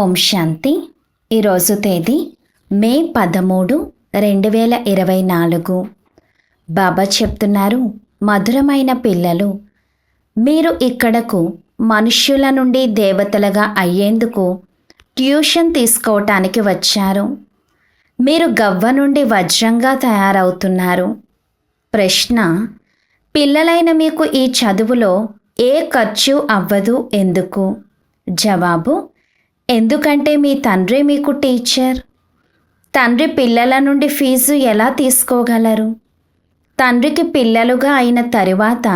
ఓం శాంతి. ఈరోజు తేదీ మే పదమూడు రెండు వేల ఇరవై నాలుగు బాబా చెప్తున్నారు మధురమైన పిల్లలు మీరు ఇక్కడకు మనుష్యుల నుండి దేవతలుగా అయ్యేందుకు ట్యూషన్ తీసుకోవటానికి వచ్చారు. మీరు గవ్వ నుండి వజ్రంగా తయారవుతున్నారు. ప్రశ్న పిల్లలైన మీకు ఈ చదువులో ఏ ఖర్చు అవ్వదు ఎందుకు? జవాబు ఎందుకంటే మీ తండ్రి మీకు టీచర్. తండ్రి పిల్లల నుండి ఫీజు ఎలా తీసుకోగలరు? తండ్రికి పిల్లలుగా అయిన తరువాత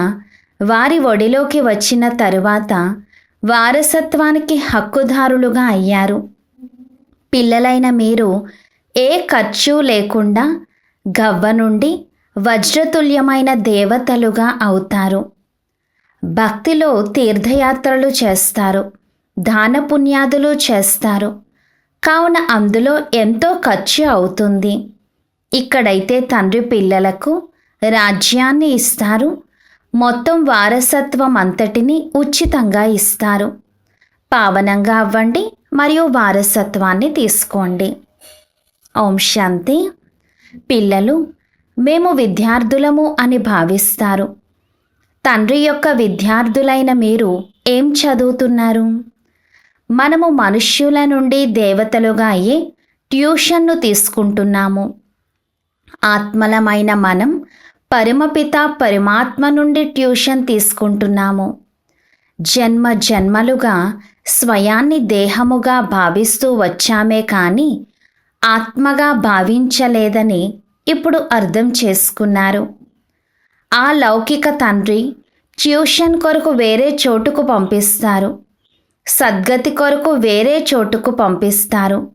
వారి ఒడిలోకి వచ్చిన తరువాత వారసత్వానికి హక్కుదారులుగా అయ్యారు. పిల్లలైన మీరు ఏ ఖర్చు లేకుండా గవ్వ నుండి వజ్రతుల్యమైన దేవతలుగా అవుతారు. భక్తిలో తీర్థయాత్రలు చేస్తారు. దాన పుణ్యాదులు చేస్తారు. కావున అందులో ఎంతో ఖర్చు అవుతుంది. ఇక్కడైతే తండ్రి పిల్లలకు రాజ్యాన్ని ఇస్తారు. మొత్తం వారసత్వం అంతటిని ఉచితంగా ఇస్తారు. పావనంగా అవ్వండి మరియు వారసత్వాన్ని తీసుకోండి. ఓం శాంతి. పిల్లలు మేము విద్యార్థులము అని భావిస్తారు. తండ్రి యొక్క విద్యార్థులైన మీరు ఏం చదువుతున్నారు? మనము మనుష్యుల నుండి దేవతలుగా అయ్యే ట్యూషన్ను తీసుకుంటున్నాము. ఆత్మలమైన మనం పరమపిత పరమాత్మ నుండి ట్యూషన్ తీసుకుంటున్నాము. జన్మ జన్మలుగా స్వయాన్ని దేహముగా భావిస్తూ వచ్చామే కానీ ఆత్మగా భావించలేదని ఇప్పుడు అర్థం చేసుకున్నారు. ఆ లౌకిక తండ్రి ట్యూషన్ కొరకు వేరే చోటుకు పంపిస్తారు. సద్గతి కొరకు వేరే చోటుకు పంపిస్తారు.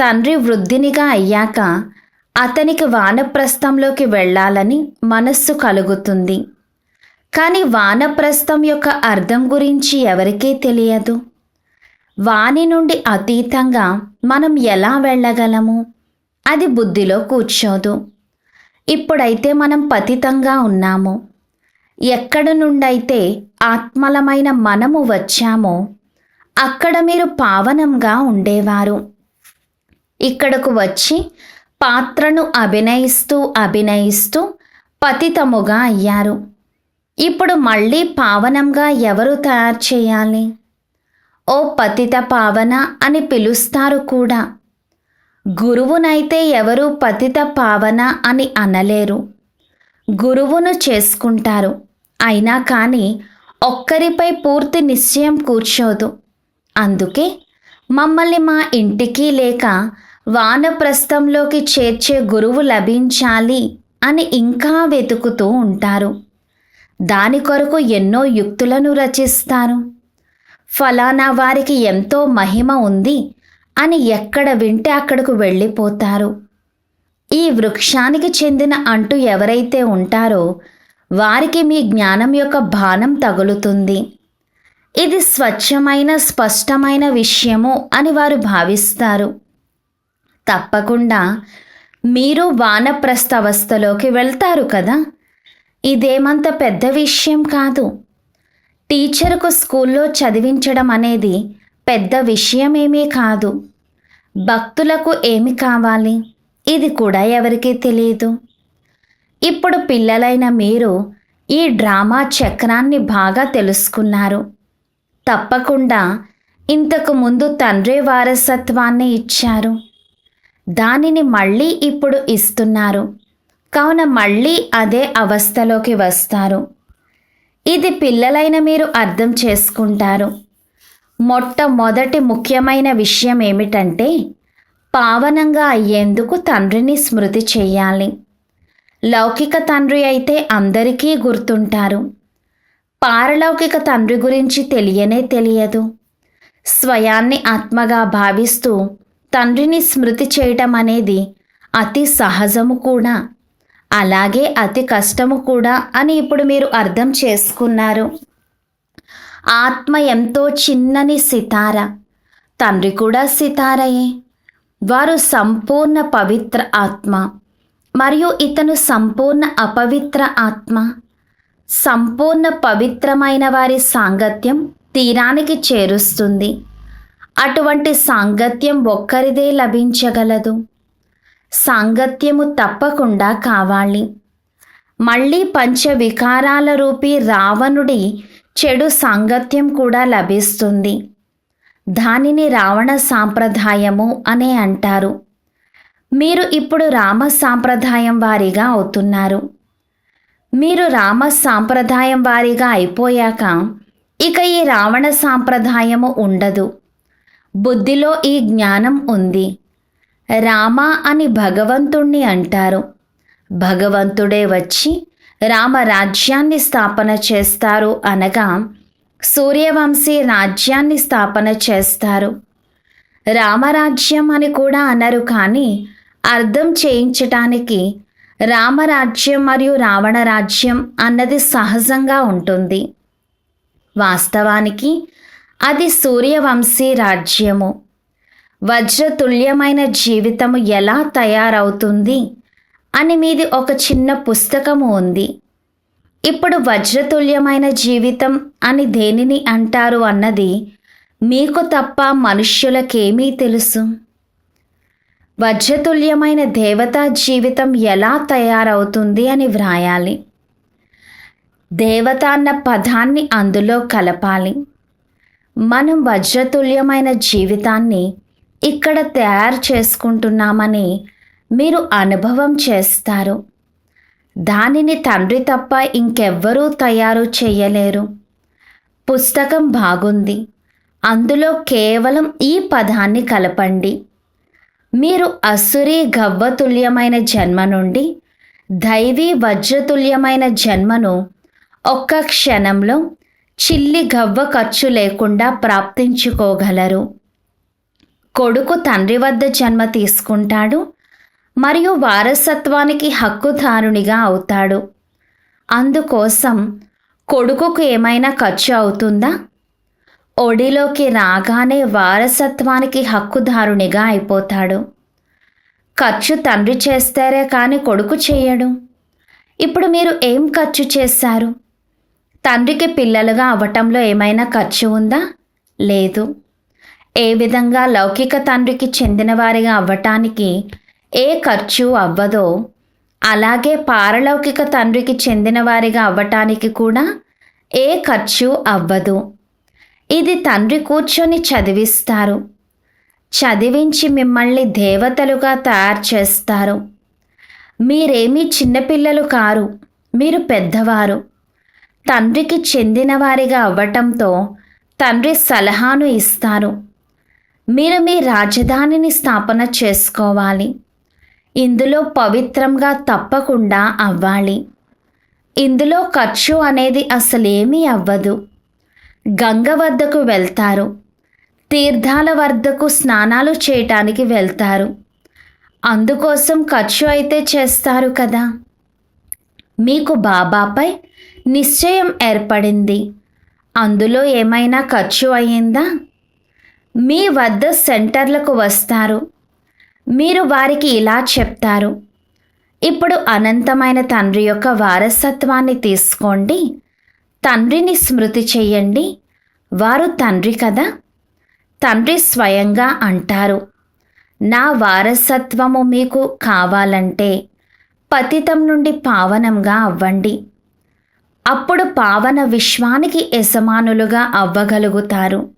తండ్రి వృద్ధినిగా అయ్యాక అతనికి వానప్రస్థంలోకి వెళ్ళాలని మనస్సు కలుగుతుంది. కానీ వానప్రస్థం యొక్క అర్థం గురించి ఎవరికీ తెలియదు. వాని నుండి అతీతంగా మనం ఎలా వెళ్ళగలము? అది బుద్ధిలో కూర్చోదు. ఇప్పుడైతే మనం పతితంగా ఉన్నాము. ఎక్కడ నుండైతే ఆత్మలమైన మనము వచ్చామో అక్కడ మీరు పావనంగా ఉండేవారు. ఇక్కడకు వచ్చి పాత్రను అభినయిస్తూ అభినయిస్తూ పతితముగా అయ్యారు. ఇప్పుడు మళ్ళీ పావనంగా ఎవరు తయారు చేయాలి? ఓ పతిత పావన అని పిలుస్తారు కూడా. గురువునైతే ఎవరు పతిత పావన అని అనలేరు. గురువును చేసుకుంటారు. అయినా కానీ ఒక్కరిపై పూర్తి నిశ్చయం కూర్చోదు. అందుకే మమ్మల్ని మా ఇంటికి లేక వానప్రస్థంలోకి చేర్చే గురువు లభించాలి అని ఇంకా వెతుకుతూ ఉంటారు. దాని కొరకు ఎన్నో యుక్తులను రచిస్తారు. ఫలానా వారికి ఎంతో మహిమ ఉంది అని ఎక్కడ వింటే అక్కడకు వెళ్ళిపోతారు. ఈ వృక్షానికి చెందిన అంటూ ఎవరైతే ఉంటారో వారికి మీ జ్ఞానం యొక్క బాణం తగులుతుంది. ఇది స్వచ్ఛమైన స్పష్టమైన విషయము అని వారు భావిస్తారు. తప్పకుండా మీరు వానప్రస్థవస్థలోకి వెళ్తారు కదా? ఇదేమంత పెద్ద విషయం కాదు. టీచర్కు స్కూల్లో చదివించడం అనేది పెద్ద విషయమేమీ కాదు. భక్తులకు ఏమి కావాలి? ఇది కూడా ఎవరికీ తెలియదు ఇప్పుడు పిల్లలైన మీరు ఈ డ్రామా చక్రాన్ని బాగా తెలుసుకున్నారు. తప్పకుండా ఇంతకు ముందు తండ్రి వారసత్వాన్ని ఇచ్చారు. దానిని మళ్ళీ ఇప్పుడు ఇస్తున్నారు. కావున మళ్ళీ అదే అవస్థలోకి వస్తారు. ఇది పిల్లలైన మీరు అర్థం చేసుకుంటారు. మొట్టమొదటి ముఖ్యమైన విషయం ఏమిటంటే పావనంగా అయ్యేందుకు తండ్రిని స్మృతి చేయాలి. లౌకిక తండ్రి అయితే అందరికీ గుర్తుంటారు. పారలౌకిక తండ్రి గురించి తెలియనే తెలియదు. స్వయాన్ని ఆత్మగా భావిస్తూ తండ్రిని స్మృతి చేయటం అనేది అతి సహజము కూడా. అలాగే అతి కష్టము కూడా అని ఇప్పుడు మీరు అర్థం చేసుకున్నారు. ఆత్మ ఎంతో చిన్నని సితార. తండ్రి కూడా సితారయే. వారు సంపూర్ణ పవిత్ర ఆత్మ మరియు ఇతను సంపూర్ణ అపవిత్ర ఆత్మ. సంపూర్ణ పవిత్రమైన వారి సాంగత్యం తీరానికి చేరుస్తుంది. అటువంటి సాంగత్యం ఒక్కరిదే లభించగలదు. సాంగత్యము తప్పకుండా కావాలి. మళ్ళీ పంచవికారాల రూపీ రావణుడి చెడు సాంగత్యం కూడా లభిస్తుంది. దానిని రావణ సాంప్రదాయము అనే అంటారు. మీరు ఇప్పుడు రామ సాంప్రదాయం వారిగా అవుతున్నారు. మీరు రామ సాంప్రదాయం వారిగా అయిపోయాక ఇక ఈ రావణ సాంప్రదాయము ఉండదు. బుద్ధిలో ఈ జ్ఞానం ఉంది. రామ అని భగవంతుణ్ణి అంటారు. భగవంతుడే వచ్చి రామరాజ్యాన్ని స్థాపన చేస్తారు అనగా సూర్యవంశీ రాజ్యాన్ని స్థాపన చేస్తారు. రామరాజ్యం అని కూడా అనరు కానీ అర్థం చేయించటానికి రామరాజ్యం మరియు రావణ రాజ్యం అన్నది సహజంగా ఉంటుంది. వాస్తవానికి అది సూర్యవంశీ రాజ్యము. వజ్రతుల్యమైన జీవితము ఎలా తయారవుతుంది అని మీది ఒక చిన్న పుస్తకము ఉంది. ఇప్పుడు వజ్రతుల్యమైన జీవితం అని దేనిని అంటారు అన్నది మీకు తప్ప మనుష్యులకేమీ తెలుసు? వజ్రతుల్యమైన దేవతా జీవితం ఎలా తయారవుతుంది అని వ్రాయాలి. దేవత అన్న పదాన్ని అందులో కలపాలి. మనం వజ్రతుల్యమైన జీవితాన్ని ఇక్కడ తయారు చేసుకుంటున్నామని మీరు అనుభవం చేస్తారు. దానిని తండ్రి తప్ప ఇంకెవ్వరూ తయారు చేయలేరు. పుస్తకం బాగుంది. అందులో కేవలం ఈ పదాన్ని కలపండి. మీరు అసురీ గవ్వతుల్యమైన జన్మ నుండి దైవీ వజ్రతుల్యమైన జన్మను ఒక్క క్షణంలో చిల్లి గవ్వ ఖర్చు లేకుండా ప్రాప్తించుకోగలరు. కొడుకు తండ్రి వద్ద జన్మ తీసుకుంటాడు. మరియు వారసత్వానికి హక్కుదారునిగా అవుతాడు. అందుకోసం కొడుకుకు ఏమైనా ఖర్చు అవుతుందా? ఒడిలోకి రాగానే వారసత్వానికి హక్కుదారునిగా అయిపోతాడు. ఖర్చు తండ్రి చేస్తారే కానీ కొడుకు చేయడు. ఇప్పుడు మీరు ఏం ఖర్చు చేశారు? తండ్రికి పిల్లలుగా అవటంలో ఏమైనా ఖర్చు ఉందా? లేదు. ఏ విధంగా లౌకిక తండ్రికి చెందినవారిగా అవ్వటానికి ఏ ఖర్చు అవ్వదో అలాగే పారలౌకిక తండ్రికి చెందినవారిగా అవ్వటానికి కూడా ఏ ఖర్చు అవ్వదు. ఇది తండ్రి కూర్చొని చదివిస్తారు. చదివించి మిమ్మల్ని దేవతలుగా తయారు చేస్తారు. మీరేమీ చిన్నపిల్లలు కారు మీరు పెద్దవారు. తండ్రికి చెందినవారిగా అవ్వటంతో తండ్రి సలహాను ఇస్తారు. మీరు మీ రాజధానిని స్థాపన చేసుకోవాలి. ఇందులో పవిత్రంగా తప్పకుండా అవ్వాలి. ఇందులో ఖర్చు అనేది అసలేమీ అవ్వదు. గంగ వద్దకు వెళ్తారు. తీర్థాల వద్దకు స్నానాలు చేయటానికి వెళ్తారు. అందుకోసం ఖర్చు అయితే చేస్తారు కదా. మీకు బాబాపై నిశ్చయం ఏర్పడింది. అందులో ఏమైనా ఖర్చు అయ్యిందా? మీ వద్ద సెంటర్లకు వస్తారు. మీరు వారికి ఇలా చెప్తారు. ఇప్పుడు అనంతమైన తండ్రి యొక్క వారసత్వాన్ని తీసుకోండి. తండ్రిని స్మృతి చేయండి. వారు తండ్రి కదా? తండ్రి స్వయంగా అంటారు. నా వారసత్వము మీకు కావాలంటే పతితం నుండి పావనంగా అవ్వండి. అప్పుడు పావన విశ్వానికి యజమానులుగా అవ్వగలుగుతారు.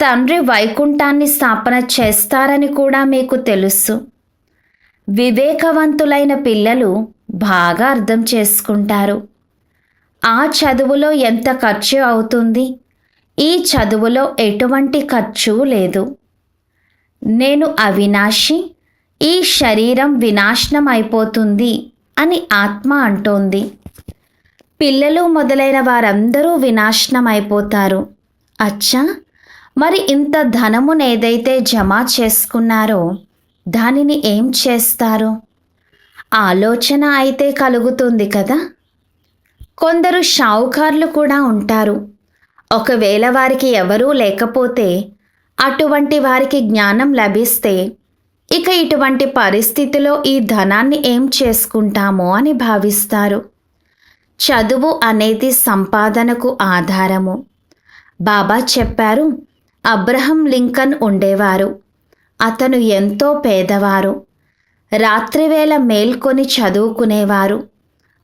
తండ్రి వైకుంఠాన్ని స్థాపన చేస్తారని కూడా మీకు తెలుసు. వివేకవంతులైన పిల్లలు బాగా అర్థం చేసుకుంటారు. ఆ చదువులో ఎంత ఖర్చు అవుతుంది? ఈ చదువులో ఎటువంటి ఖర్చు లేదు. నేను అవినాశి ఈ శరీరం వినాశనం అయిపోతుంది అని ఆత్మ అంటోంది. పిల్లలు మొదలైన వారందరూ వినాశనం అయిపోతారు అచ్చా! మరి ఇంత ధనమునేదైతే జమ చేసుకున్నారో దానిని ఏం చేస్తారు? ఆలోచన అయితే కలుగుతుంది కదా? కొందరు షావుకార్లు కూడా ఉంటారు. ఒకవేళ వారికి ఎవరూ లేకపోతే అటువంటి వారికి జ్ఞానం లభిస్తే ఇక ఇటువంటి పరిస్థితిలో ఈ ధనాన్ని ఏం చేసుకుంటామో అని భావిస్తారు. చదువు అనేది సంపాదనకు ఆధారము. బాబా చెప్పారు అబ్రహం లింకన్ ఉండేవారు. అతను ఎంతో పేదవారు. రాత్రివేళ మేల్కొని చదువుకునేవారు.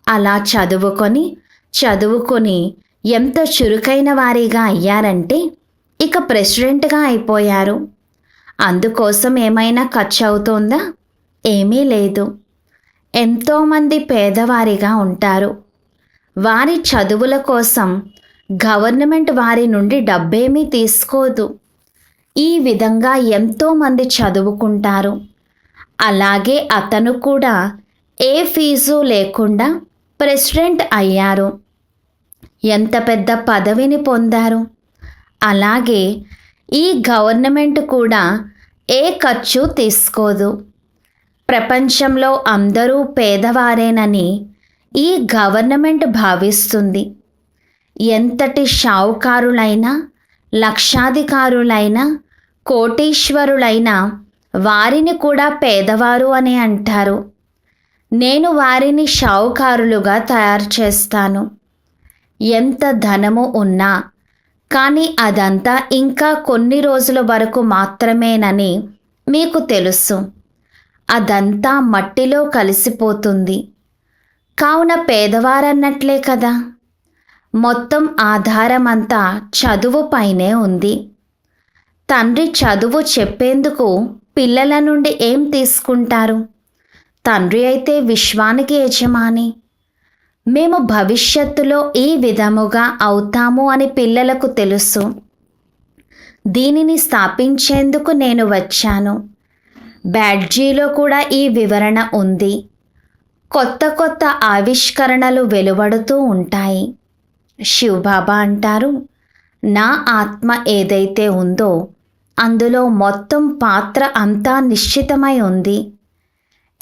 అలా చదువుకొని చదువుకొని ఎంత చురుకైన వారిగా అయ్యారంటే ఇక ప్రెసిడెంట్గా అయిపోయారు. అందుకోసం ఏమైనా ఖర్చు అవుతోందా ఏమీ లేదు. ఎంతోమంది పేదవారిగా ఉంటారు. వారి చదువుల కోసం గవర్నమెంట్ వారి నుండి డబ్బేమీ తీసుకోదు. ఈ విధంగా ఎంతోమంది చదువుకుంటారు. అలాగే అతను కూడా ఏ ఫీజు లేకుండా ప్రెసిడెంట్ అయ్యారు. ఎంత పెద్ద పదవిని పొందారు. అలాగే ఈ గవర్నమెంట్ కూడా ఏ ఖర్చు తీసుకోదు. ప్రపంచంలో అందరూ పేదవారేనని ఈ గవర్నమెంట్ భావిస్తుంది. ఎంతటి షావుకారులైనా లక్షాధికారులైనా కోటీశ్వరులైనా వారిని కూడా పేదవారు అని అంటారు. నేను వారిని షావుకారులుగా తయారు చేస్తాను. ఎంత ధనము ఉన్నా కానీ అదంతా ఇంకా కొన్ని రోజుల వరకు మాత్రమేనని మీకు తెలుసు. అదంతా మట్టిలో కలిసిపోతుంది. కావున పేదవారన్నట్లే కదా? మొత్తం ఆధారమంతా చదువుపైనే ఉంది. తండ్రి చదువు చెప్పేందుకు పిల్లల నుండి ఏం తీసుకుంటారు? తండ్రి అయితే విశ్వానికి యజమాని. మేము భవిష్యత్తులో ఈ విధముగా అవుతాము అని పిల్లలకు తెలుసు. దీనిని స్థాపించేందుకు నేను వచ్చాను. బ్యాడ్జీలో కూడా ఈ వివరణ ఉంది. కొత్త కొత్త ఆవిష్కరణలు వెలువడుతూ ఉంటాయి. శివబాబా అంటారు నా ఆత్మ ఏదైతే ఉందో అందులో మొత్తం పాత్ర అంతా నిశ్చితమై ఉంది.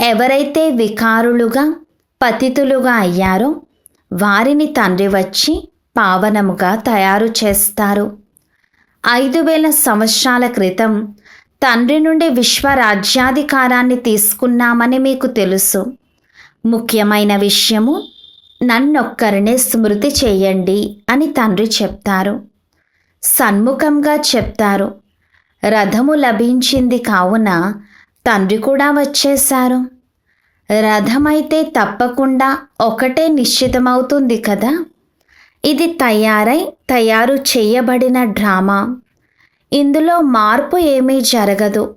ఎవరైతే వికారులుగా పతితులుగా అయ్యారో వారిని తండ్రి వచ్చి పావనముగా తయారు చేస్తారు. ఐదు వేల సంవత్సరాల క్రితం తండ్రి నుండి విశ్వరాజ్యాధికారాన్ని తీసుకున్నామని మీకు తెలుసు. ముఖ్యమైన విషయము నన్నొక్కరినే స్మృతి చేయండి అని తండ్రి చెప్తారు. సన్ముఖంగా చెప్తారు. రథము లభించింది కావున తండ్రి కూడా వచ్చేశారు. రథమైతే తప్పకుండా ఒకటే నిశ్చితమవుతుంది కదా? ఇది తయారై తయారు చేయబడిన డ్రామా. ఇందులో మార్పు ఏమీ జరగదు.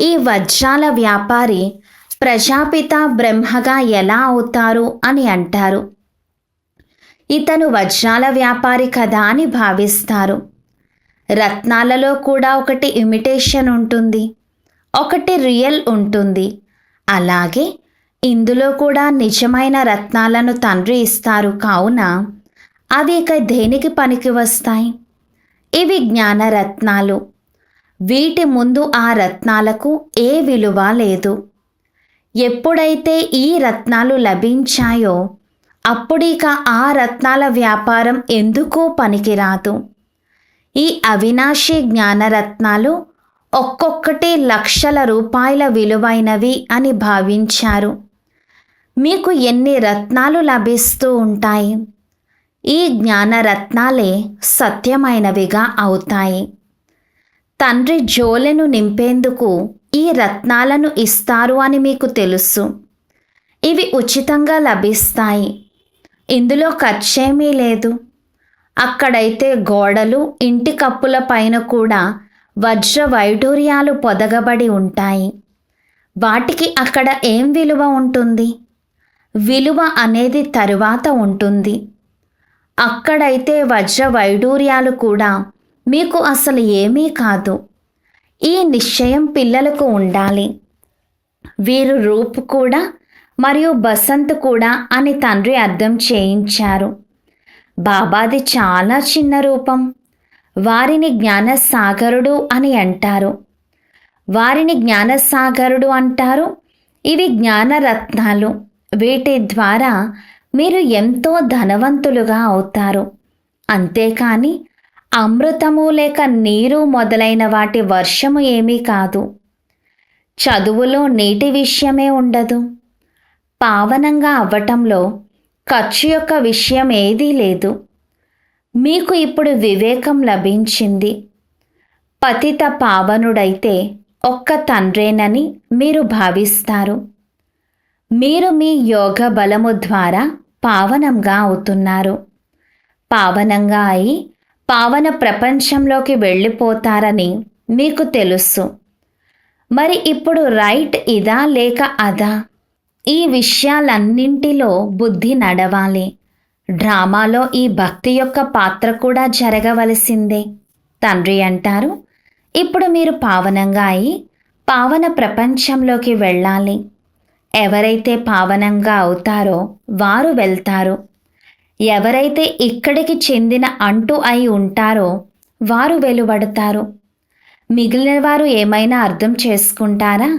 ఈ వజ్రాల వ్యాపారి ప్రజాపిత బ్రహ్మగా ఎలా అవుతారు అని అంటారు. ఇతను వజ్రాల వ్యాపారి కదా అని భావిస్తారు. రత్నాలలో కూడా ఒకటి ఇమిటేషన్ ఉంటుంది ఒకటి రియల్ ఉంటుంది. అలాగే ఇందులో కూడా నిజమైన రత్నాలను తండ్రి ఇస్తారు కావున అవి ఇక దేనికి పనికి వస్తాయి? ఇవి జ్ఞానరత్నాలు వీటి ముందు ఆ రత్నాలకు ఏ విలువ లేదు. ఎప్పుడైతే ఈ రత్నాలు లభించాయో అప్పుడిక ఆ రత్నాల వ్యాపారం ఎందుకో పనికిరాదు? ఈ అవినాశి జ్ఞానరత్నాలు ఒక్కొక్కటి లక్షల రూపాయల విలువైనవి అని భావించారు. మీకు ఎన్ని రత్నాలు లభిస్తూ ఉంటాయి? ఈ జ్ఞానరత్నాలే సత్యమైనవిగా అవుతాయి. తండ్రి జోలెను నింపేందుకు ఈ రత్నాలను ఇస్తారు అని మీకు తెలుసు. ఇవి ఉచితంగా లభిస్తాయి. ఇందులో ఖర్చేమీ లేదు. అక్కడైతే గోడలు ఇంటి కప్పుల పైన కూడా వజ్ర వైడూర్యాలు పొదగబడి ఉంటాయి. వాటికి అక్కడ ఏం విలువ ఉంటుంది? విలువ అనేది తరువాత ఉంటుంది. అక్కడైతే వజ్ర వైడూర్యాలు కూడా మీకు అసలు ఏమీ కాదు. ఈ నిశ్చయం పిల్లలకు ఉండాలి. వీరు రూప్ కూడా మరియు బసంత్ కూడా అని తండ్రి అర్థం చేయించారు. బాబాది చాలా చిన్న రూపం. వారిని జ్ఞానసాగరుడు అని అంటారు. వారిని జ్ఞానసాగరుడు అంటారు. ఇవి జ్ఞానరత్నాలు. వీటి ద్వారా మీరు ఎంతో ధనవంతులుగా అవుతారు. అంతేకాని అమృతము లేక నీరు మొదలైన వాటి వర్షము ఏమీ కాదు. చదువులో నీటి విషయమే ఉండదు. పావనంగా అవ్వటంలో ఖర్చు యొక్క విషయం ఏదీ లేదు. మీకు ఇప్పుడు వివేకం లభించింది. పతిత పావనుడైతే ఒక్క తండ్రేనని మీరు భావిస్తారు. మీరు మీ యోగ బలము ద్వారా పావనంగా అవుతున్నారు. పావనంగా అయి పావన ప్రపంచంలోకి వెళ్ళిపోతారని మీకు తెలుసు. మరి ఇప్పుడు రైట్ ఇదా లేక అదా? ఈ విషయాలన్నింటిలో బుద్ధి నడవాలి. డ్రామాలో ఈ భక్తి యొక్క పాత్ర కూడా జరగవలసిందే. తండ్రి అంటారు ఇప్పుడు మీరు పావనంగా అయి పావన ప్రపంచంలోకి వెళ్ళాలి. ఎవరైతే పావనంగా అవుతారో వారు వెళ్తారు. ఎవరైతే ఇక్కడికి చెందిన అంటూ అయి ఉంటారో వారు వెలువడతారు. మిగిలిన వారు ఏమైనా అర్థం చేసుకుంటారా?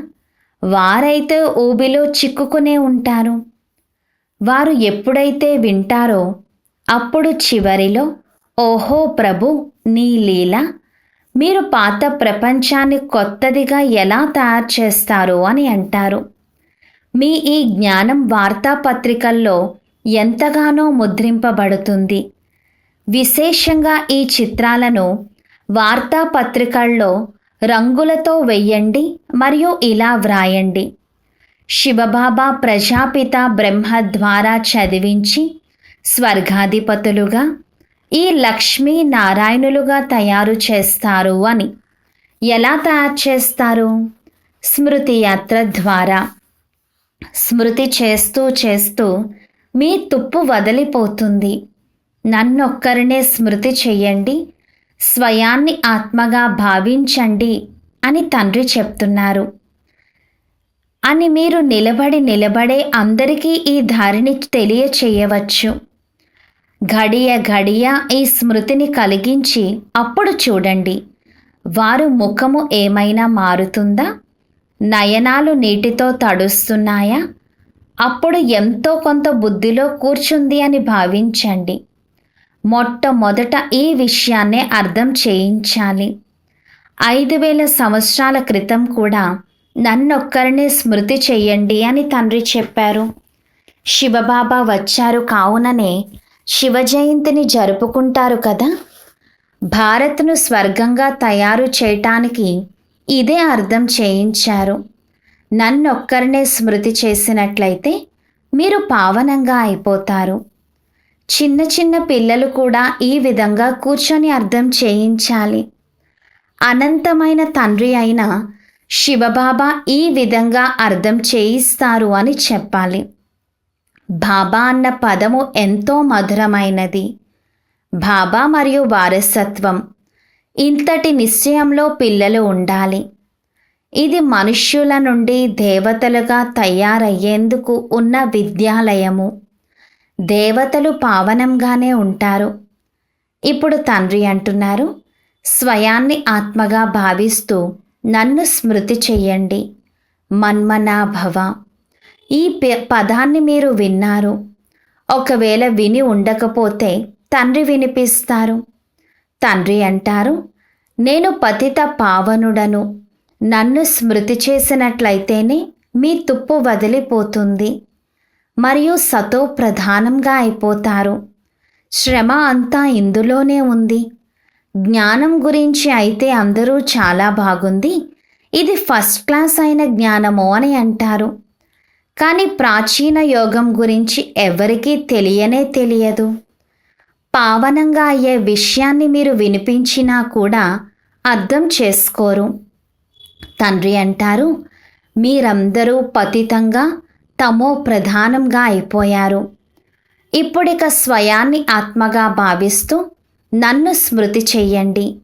వారైతే ఊబిలో చిక్కుకునే ఉంటారు. వారు ఎప్పుడైతే వింటారో అప్పుడు చివరిలో ఓహో ప్రభు నీ లీల మీరు పాత ప్రపంచాన్ని కొత్తదిగా ఎలా తయారు చేస్తారు అని అంటారు. మీ ఈ జ్ఞానం వార్తాపత్రికల్లో ఎంతగానో ముద్రింపబడుతుంది. విశేషంగా ఈ చిత్రాలను వార్తాపత్రికల్లో రంగులతో వెయ్యండి మరియు ఇలా వ్రాయండి. శివబాబా ప్రజాపిత బ్రహ్మ ద్వారా చదివించి స్వర్గాధిపతులుగా ఈ లక్ష్మీ నారాయణులుగా తయారు చేస్తారు అని. ఎలా తయారు చేస్తారు? స్మృతి యాత్ర ద్వారా. స్మృతి చేస్తూ చేస్తూ మీ తుప్పు వదిలిపోతుంది. నన్నొక్కరినే స్మృతి చెయ్యండి. స్వయాన్ని ఆత్మగా భావించండి అని తండ్రి చెప్తున్నారు. అని మీరు నిలబడి నిలబడే అందరికీ ఈ దారిని తెలియచేయవచ్చు. గడియ ఘడియ ఈ స్మృతిని కలిగించి అప్పుడు చూడండి. వారు ముఖము ఏమైనా మారుతుందా? నయనాలు నీటితో తడుస్తున్నాయా? అప్పుడు ఎంతో కొంత బుద్ధిలో కూర్చుంది అని భావించండి. మొట్టమొదట ఈ విషయాన్నే అర్థం చేయించాలి. ఐదు వేల సంవత్సరాల క్రితం కూడా నన్నొక్కరినే స్మృతి చెయ్యండి అని తండ్రి చెప్పారు. శివబాబా వచ్చారు కావుననే శివ జయంతిని జరుపుకుంటారు కదా? భారత్ను స్వర్గంగా తయారు చేయటానికి ఇదే అర్థం చేయించారు. నన్నొక్కరినే స్మృతి చేసినట్లయితే మీరు పావనంగా అయిపోతారు. చిన్న చిన్న పిల్లలు కూడా ఈ విధంగా కూర్చొని అర్థం చేయించాలి. అనంతమైన తండ్రి అయిన శివబాబా ఈ విధంగా అర్థం చేయిస్తారు అని చెప్పాలి. బాబా అన్న పదము ఎంతో మధురమైనది. బాబా మరియు వారసత్వం. ఇంతటి నిశ్చయంలో పిల్లలు ఉండాలి. ఇది మనుష్యుల నుండి దేవతలుగా తయారయ్యేందుకు ఉన్న విద్యాలయము. దేవతలు పావనంగానే ఉంటారు. ఇప్పుడు తండ్రి అంటున్నారు స్వయాన్ని ఆత్మగా భావిస్తూ నన్ను స్మృతి చెయ్యండి. మన్మనాభవ. ఈ పదాన్ని మీరు విన్నారు. ఒకవేళ విని ఉండకపోతే తండ్రి వినిపిస్తారు. తండ్రి అంటారు నేను పతిత పావనుడను. నన్ను స్మృతి చేసినట్లయితేనే మీ తుప్పు వదిలిపోతుంది. మరియు సతో ప్రధానంగా అయిపోతారు. శ్రమ అంతా ఇందులోనే ఉంది. జ్ఞానం గురించి అయితే అందరూ చాలా బాగుంది. ఇది ఫస్ట్ క్లాస్ అయిన జ్ఞానము అని అంటారు. కానీ ప్రాచీన యోగం గురించి ఎవరికీ తెలియనే తెలియదు. పావనంగా అయ్యే విషయాన్ని మీరు వినిపించినా కూడా అర్థం చేసుకోరు. తండ్రి అంటారు. మీరందరూ పతితంగా తమో ప్రధానంగా అయిపోయారు. ఇప్పుడిక స్వయాన్ని ఆత్మగా భావిస్తూ నన్ను స్మృతి చెయ్యండి.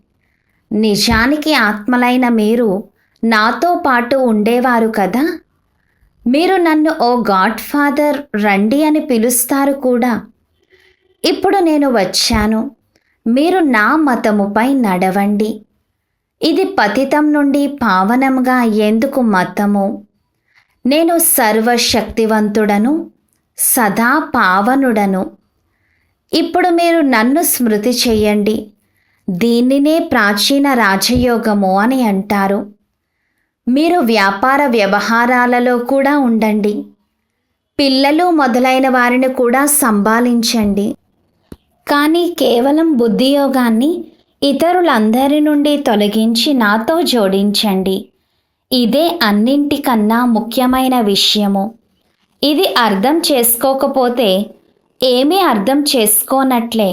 నిజానికి ఆత్మలైన మీరు నాతో పాటు ఉండేవారు కదా. మీరు నన్ను ఓ గాడ్ ఫాదర్ రండి అని పిలుస్తారు కూడా. ఇప్పుడు నేను వచ్చాను. మీరు నా మతముపై నడవండి. ఇది పతితం నుండి పావనంగా ఎందుకు మతము నేను సర్వశక్తివంతుడను సదా పావనుడను. ఇప్పుడు మీరు నన్ను స్మృతి చెయ్యండి దీనినే ప్రాచీన రాజయోగము అని అంటారు. మీరు వ్యాపార వ్యవహారాలలో కూడా ఉండండి. పిల్లలు మొదలైన వారిని కూడా సంభాలించండి. కానీ కేవలం బుద్ధియోగాన్ని ఇతరులందరి నుండి తొలగించి నాతో జోడించండి. ఇదే అన్నింటికన్నా ముఖ్యమైన విషయము. ఇది అర్థం చేసుకోకపోతే ఏమీ అర్థం చేసుకోనట్లే.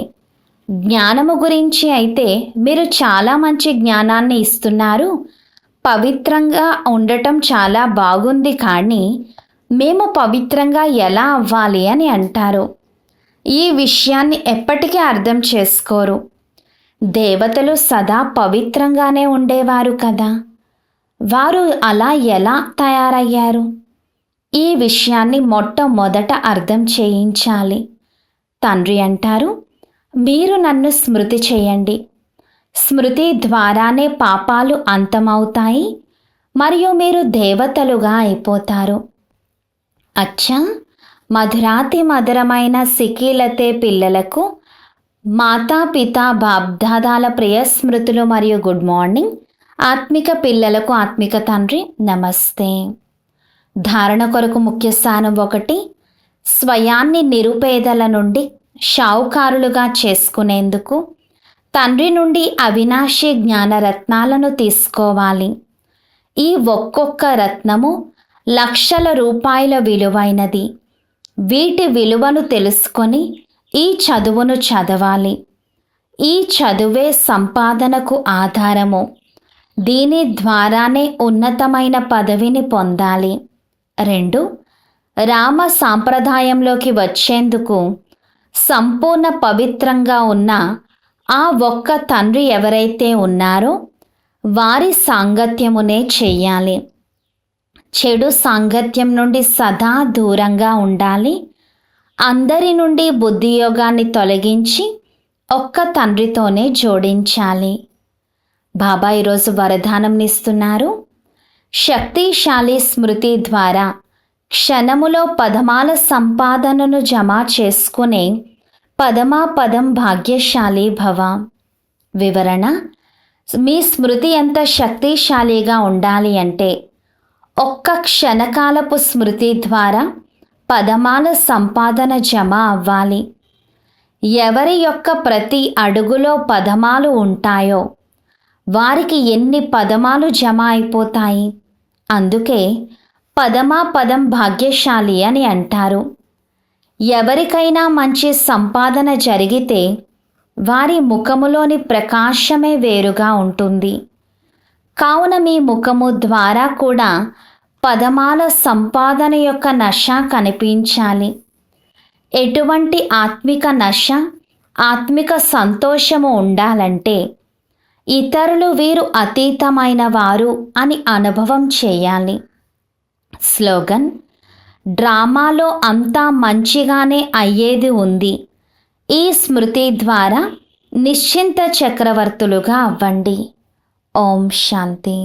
జ్ఞానము గురించి అయితే మీరు చాలా మంచి జ్ఞానాన్ని ఇస్తున్నారు. పవిత్రంగా ఉండటం చాలా బాగుంది కానీ మేము పవిత్రంగా ఎలా అవ్వాలి అని అంటారు. ఈ విషయాన్ని ఎప్పటికీ అర్థం చేసుకోరు. దేవతలు సదా పవిత్రంగానే ఉండేవారు కదా. వారు అలా ఎలా తయారయ్యారు? ఈ విషయాన్ని మొట్టమొదట అర్థం చేయించాలి. తండ్రి అంటారు మీరు నన్ను స్మృతి చేయండి. స్మృతి ద్వారానే పాపాలు అంతమవుతాయి మరియు మీరు దేవతలుగా అయిపోతారు. అచ్చా! మధురాతి మధురమైన సికీలతే పిల్లలకు మాతా పిత బాబ్దాదాల ప్రియ స్మృతులు మరియు గుడ్ మార్నింగ్. ఆత్మిక పిల్లలకు ఆత్మిక తండ్రి నమస్తే. ధారణ కొరకు ముఖ్య స్థానం ఒకటి స్వయాన్ని నిరుపేదల నుండి షావుకారులుగా చేసుకునేందుకు తండ్రి నుండి అవినాశి జ్ఞాన రత్నాలను తీసుకోవాలి. ఈ ఒక్కొక్క రత్నము లక్షల రూపాయల విలువైనది. వీటి విలువను తెలుసుకొని ఈ చదువును చదవాలి. ఈ చదువే సంపాదనకు ఆధారము. దీని ద్వారానే ఉన్నతమైన పదవిని పొందాలి. రెండు రామ సాంప్రదాయంలోకి వచ్చేందుకు సంపూర్ణ పవిత్రంగా ఉన్న ఆ ఒక్క తండ్రి ఎవరైతే ఉన్నారో వారి సాంగత్యమునే చెయ్యాలి. చెడు సాంగత్యం నుండి సదా దూరంగా ఉండాలి. అందరి నుండి బుద్ధియోగాన్ని తొలగించి ఒక్క తండ్రితోనే జోడించాలి. బాబా ఈరోజు వరదానంనిస్తున్నారు శక్తిశాలి స్మృతి ద్వారా క్షణములో పదమాల సంపాదనను జమ చేసుకునే పదమా పదం భాగ్యశాలి భవ. వివరణ మీ స్మృతి ఎంత శక్తిశాలిగా ఉండాలి అంటే ఒక్క క్షణకాలపు స్మృతి ద్వారా పదమాల సంపాదన జమ అవ్వాలి. ఎవరి యొక్క ప్రతి అడుగులో పదమాలు ఉంటాయో వారికి ఎన్ని పదమాలు జమ అయిపోతాయి? అందుకే పదమా పదం భాగ్యశాలి అని అంటారు. ఎవరికైనా మంచి సంపాదన జరిగితే వారి ముఖములోని ప్రకాశమే వేరుగా ఉంటుంది. కావున మీ ముఖము ద్వారా కూడా పదమాల సంపాదన యొక్క నష కనిపించాలి. ఎటువంటి ఆత్మిక నష ఆత్మిక సంతోషము ఉండాలంటే ఇతరులు వీరు అతీతమైన వారు అని అనుభవం చేయాలి. స్లోగన్ డ్రామాలో అంతా మంచిగానే అయ్యేది ఉంది. ఈ స్మృతి ద్వారా నిశ్చింత చక్రవర్తులుగా అవ్వండి. ఓం శాంతి.